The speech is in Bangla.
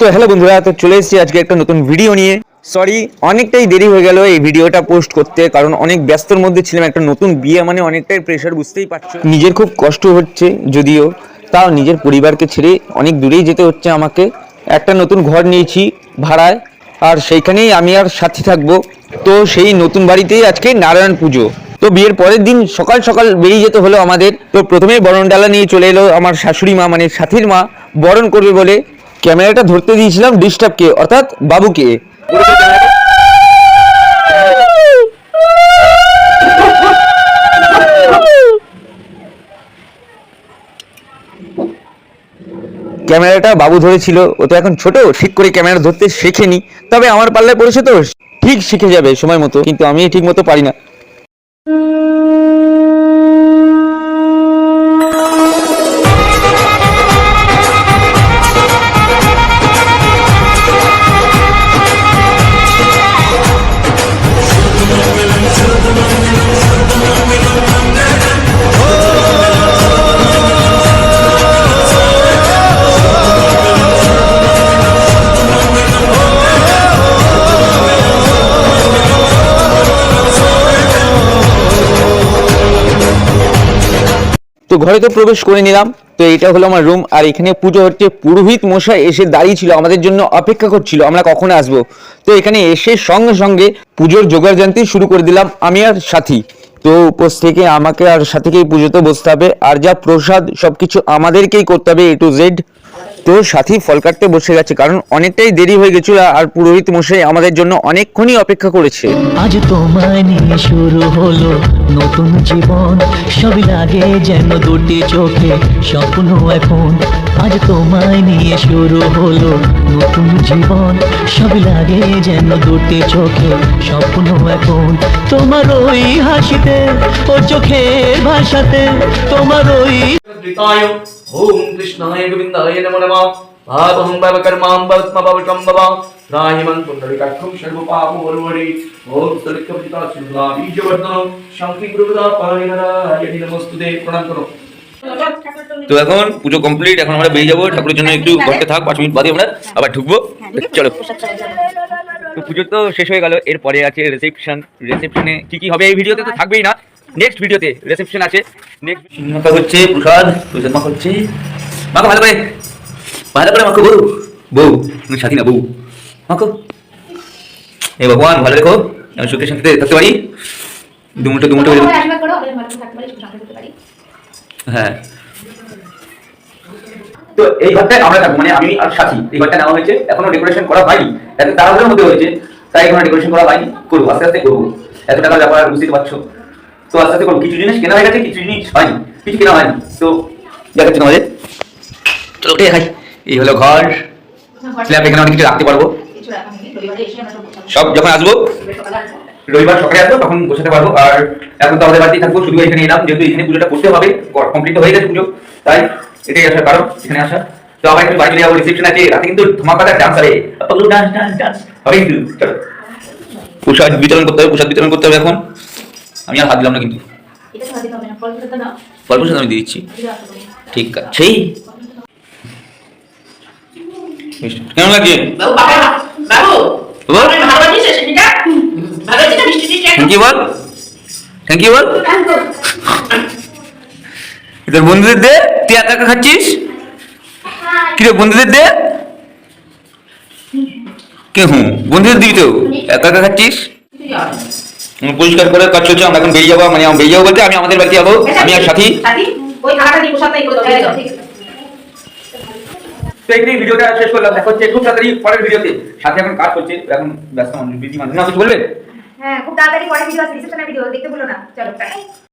তো হ্যালো বন্ধুরা, তো চলে এসেছি আজকে একটা নতুন ভিডিও নিয়ে। সরি অনেকটাই দেরি হয়ে গেল এই ভিডিওটা পোস্ট করতে, কারণ অনেক ব্যস্তর মধ্যে ছিলাম। একটা নতুন বিয়ে মানে অনেকটাই প্রেশার বুঝতেই পারছ? নিজের খুব কষ্ট হচ্ছে যদিও, তাও নিজের পরিবারকে ছেড়ে অনেক দূরেই যেতে হচ্ছে আমাকে। একটা নতুন ঘর নিয়েছি ভাড়ায়, আর সেইখানেই আমি আর সাথী থাকব। তো সেই নতুন বাড়িতেই আজকে নারায়ণ পুজো। তো বিয়ের পরের দিন সকাল সকাল বেরিয়ে যেতে হলো আমাদের। তো প্রথমে বরণ ডালা নিয়ে চলে এলো আমার শাশুড়ি মা মানে সাথীর মা, বরণ করবে বলে। ক্যামেরাটা ধরতে দিয়েছিলাম ডিস্টার্বকে, অর্থাৎ বাবুকে। ক্যামেরাটা বাবু ধরেছিল, ও তো এখন ছোট, ঠিক করে ক্যামেরা ধরতে শেখেনি। তবে আমার পাল্লায় পড়েছে তো, ঠিক শিখে যাবে সময় মতো, কিন্তু আমি ঠিক মতো পারি না। তো ঘরে তো প্রবেশ করে নিলাম। তো এটা হলো আমার রুম আর এখানে পুজো হচ্ছে। পুরোহিত মশাই এসে দাঁড়িয়ে ছিল, আমাদের জন্য অপেক্ষা করছিল, আমরা কখন আসব? তো এখানে এসে সঙ্গে সঙ্গে পুজোর জোগাড় জানতে শুরু করে দিলাম, আমি আর সাথী। তো উপোস থেকে আমাকে আর সাথীকেই পুজোতে বসতে হবে, আর যা প্রসাদ সব কিছু আমাদেরকেই করতে হবে এ টু জেড তো সাথী ফল কাটতে বসে গেছে কারণ অনেকটাই দেরি হয়ে গেছিল আর পুরোহিত মশাই আমাদের জন্য অনেকক্ষণই অপেক্ষা করেছে। আজ তোমায় নিয়ে শুরু হলো নতুন জীবন। সবই লাগে যেন দুটি চোখে স্বপ্ন এখন। আজ তোমায় নিয়ে শুরু হলো নতুন জীবন। সবই লাগে যেন দুটি চোখে স্বপ্ন এখন। তোমার ওই হাসিতে ও চোখের ভাষাতে তোমার ওই সুন্দরা বীজবর্ধন শান্তি প্রভুদা পারিহরায় নমস্তুতে প্রণাম করো তো এখন পুজো কমপ্লিট এখন আমরা বেরিয়ে যাব। ঠাকুরের জন্য একটু ঘরতে থাক, পাঁচ মিনিট বাদে আমরা আবার ঢুকবো। চলো। তো পুজো তো শেষ হয়ে গেল। এরপরে আছে রিসেপশন রিসেপশনে কি কি হবে এই ভিডিওতে তো থাকবেই না। নেক্সট ভিডিওতে রিসেপশন আছে। নেক্সট মাখা হচ্ছে প্রসাদ প্রসাদ মাখা হচ্ছে মাখো ভালো করে। ভালো করে মাখো বউ। বউ তুমি সাথী না বউ। মাখো এ ভগবান ভালো রেখো। আমি সুখে শান্তিতে থাকতে পারি। দুমুটো দুমুটো হ্যাঁ। তো এই ঘরটা আমরা থাকব মানে আমি আর সাথী। এই ঘরটা নেওয়া হয়েছে। এখনও ডেকোরেশন করা হয়নি। এত তাড়াহুড়োর মধ্যে হয়েছে। তাই এখনও ডেকোরেশন করা হয়নি। করব আস্তে আস্তে করব। এত টাকার ব্যাপার বুঝতে পারছ। তো আস্তে আস্তে কিছু জিনিস কেনা হয়ে গেছে কিছু জিনিস হয়নি। কিছু কেনা হয়নি। তো দেখাচ্ছি তোমাদের। চলো, উঠে খাই এই হলো ঘর। স্ল্যাব এখানে অনেক কিছু রাখতে পারব। আমরা সব যখন আসব, রবিবার সকালে আসব। তখন বসাতে পারব। আর এখন তো আমাদের বাড়িতেই থাকব। শুধু এখানে এলাম। যেহেতু এখানে পুজোটা করতে হবে কমপ্লিট হয়ে গেছে পুজো। তাই এটাই আসার কারণ, এখানে আসা। তো আবার একটু বাড়ি চলে যাব। রিসেপশন আছে। রাতে কিন্তু ধমাকাদার ডান্স হবে। ডান্স ডান্স ডান্স হবে কিন্তু চলো। প্রসাদ বিতরণ করতে হবে, প্রসাদ বিতরণ করতে হবে এখন। আমি আর হাত দিলাম না কিন্তু। ফল প্রসাদ আমি দিয়ে দিচ্ছি। ঠিক আছে। কেমন লাগছে? থ্যাংক ইউ বল? থ্যাংক ইউ বল? তোর বন্ধুদের দে তুই একা একা খাচ্ছিস? কি রে বন্ধুদের দে? কে হুম? বন্ধুদের দিবি তো? একা একা খাচ্ছিস? পরিষ্কার করে কাজ চলছে আমরা এখন বেরিয়ে যাব মানে আমি বেরিয়ে যাব বলতে আমি আমাদের বাড়িতে যাব আমি আর সাথী। তো ভিডিওটা শেষ করলাম দেখা হচ্ছে খুব তাড়াতাড়ি পরের ভিডিওতে। সাথে এখন কাজ করছে এখন ব্যস্ত মানুষ বিজি মানুষ। না কিছু বলবে হ্যাঁ খুব তাড়াতাড়ি পরে ভিডিও আছে রিসেপশনের ভিডিও দেখতে ভুলো না। চলো টাটা